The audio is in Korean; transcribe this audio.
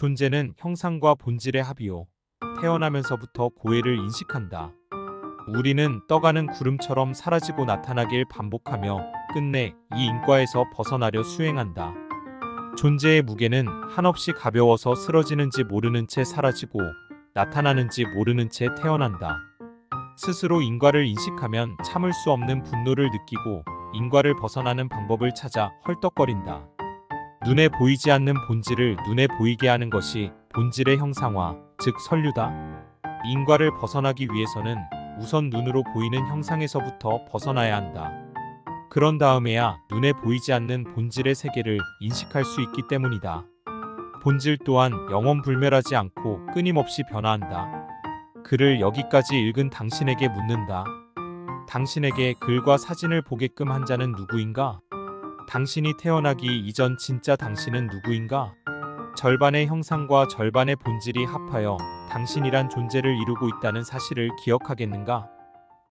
존재는 형상과 본질의 합이요. 태어나면서부터 고해를 인식한다. 우리는 떠가는 구름처럼 사라지고 나타나길 반복하며 끝내 이 인과에서 벗어나려 수행한다. 존재의 무게는 한없이 가벼워서 쓰러지는지 모르는 채 사라지고 나타나는지 모르는 채 태어난다. 스스로 인과를 인식하면 참을 수 없는 분노를 느끼고 인과를 벗어나는 방법을 찾아 헐떡거린다. 눈에 보이지 않는 본질을 눈에 보이게 하는 것이 본질의 형상화, 즉 선류다. 인과를 벗어나기 위해서는 우선 눈으로 보이는 형상에서부터 벗어나야 한다. 그런 다음에야 눈에 보이지 않는 본질의 세계를 인식할 수 있기 때문이다. 본질 또한 영원 불멸하지 않고 끊임없이 변화한다. 글을 여기까지 읽은 당신에게 묻는다. 당신에게 글과 사진을 보게끔 한 자는 누구인가? 당신이 태어나기 이전 진짜 당신은 누구인가? 절반의 형상과 절반의 본질이 합하여 당신이란 존재를 이루고 있다는 사실을 기억하겠는가?